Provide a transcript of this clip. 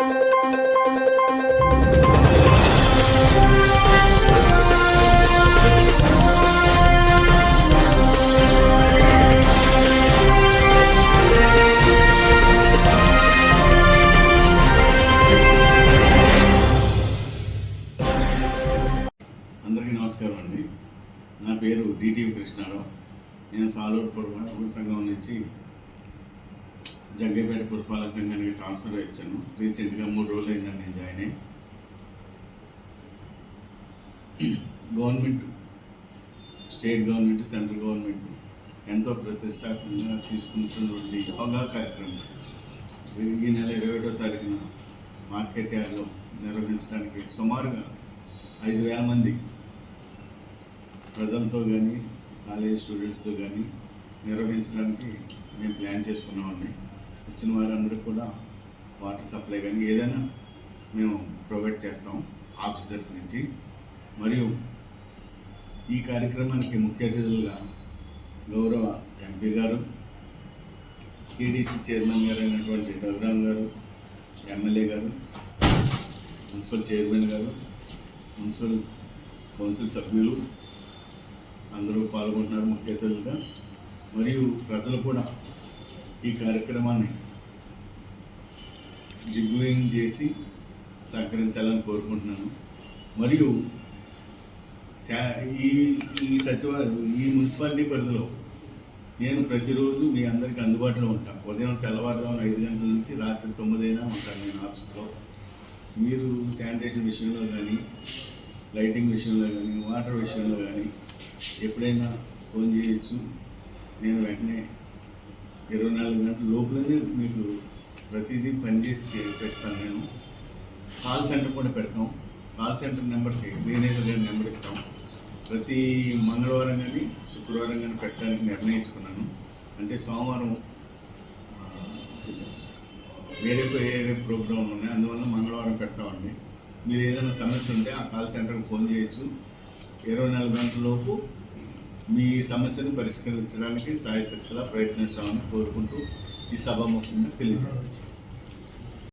అందరికీ నమస్కారం అండి. నా పేరు డిటివి కృష్ణారావు. నేను సాలూరు పొడవ సంఘం నుంచి జంగేపేట పురపాలక సంఘానికి ట్రాన్స్ఫర్ ఇచ్చాను. రీసెంట్గా మూడు రోజులు అయిందని నేను జాయిన్ అయ్యి. Government state government central government ఎంతో ప్రతిష్టాత్మకంగా తీసుకుంటున్నటువంటి యోగా కార్యక్రమం. ఈ నెల ఇరవై ఒకటో తారీఖున మార్కెట్ యార్డ్లో నిర్వహించడానికి సుమారుగా ఐదు వేల మంది ప్రజలతో కానీ కాలేజ్ స్టూడెంట్స్తో కానీ నిర్వహించడానికి మేము ప్లాన్ చేసుకున్నామండి వచ్చిన వారందరికీ కూడా వాటర్ సప్లై కానీ ఏదైనా మేము ప్రొవైడ్ చేస్తాం ఆఫీస్ తరఫు నుంచి. మరియు ఈ కార్యక్రమానికి ముఖ్య అతిథులుగా గౌరవ ఎంపీ గారు టీడీసీ చైర్మన్ గారు అయినటువంటి Raghuram garu MLA garu municipal chairman garu municipal council సభ్యులు అందరూ పాల్గొంటున్నారు ముఖ్య అతిథులుగా. మరియు ప్రజలు కూడా ఈ కార్యక్రమాన్ని జిగ్గుయింగ్ చేసి సహకరించాలని కోరుకుంటున్నాను. మరియు శా- ఈ ఈ సచివాలయం ఈ మున్సిపాలిటీ పరిధిలో నేను ప్రతిరోజు మీ అందరికీ అందుబాటులో ఉంటాను ఉదయం తెల్లవారుజామున ఐదు గంటల నుంచి రాత్రి తొమ్మిదైనా ఉంటాను నేను ఆఫీస్లో. మీరు శానిటేషన్ విషయంలో కానీ లైటింగ్ విషయంలో కానీ వాటర్ విషయంలో కానీ ఎప్పుడైనా ఫోన్ చేయొచ్చు. నేను వెంటనే ఇరవై నాలుగు గంటల లోపలనే మీకు ప్రతిదీ పనిచేసి పెడతాను నేను. కాల్ సెంటర్ కూడా పెడతాం. కాల్ సెంటర్ నెంబర్కి మేనేజర్ గారి నెంబర్ ఇస్తాం. ప్రతి మంగళవారం కానీ శుక్రవారం కానీ పెట్టడానికి నిర్ణయించుకున్నాను. అంటే సోమవారం వేరే వేరే ప్రోగ్రాంలు ఉన్నాయి. అందువల్ల మంగళవారం పెడతామండి మీరు ఏదైనా సమస్య ఉంటే ఆ కాల్ సెంటర్కి ఫోన్ చేయొచ్చు. ఇరవై నాలుగు గంటల లోపు మీ సమస్యను పరిష్కరించడానికి సాయశక్తిగా ప్రయత్నిస్తామని కోరుకుంటూ ఈ సభ ముఖ్యంగా తెలియజేస్తాను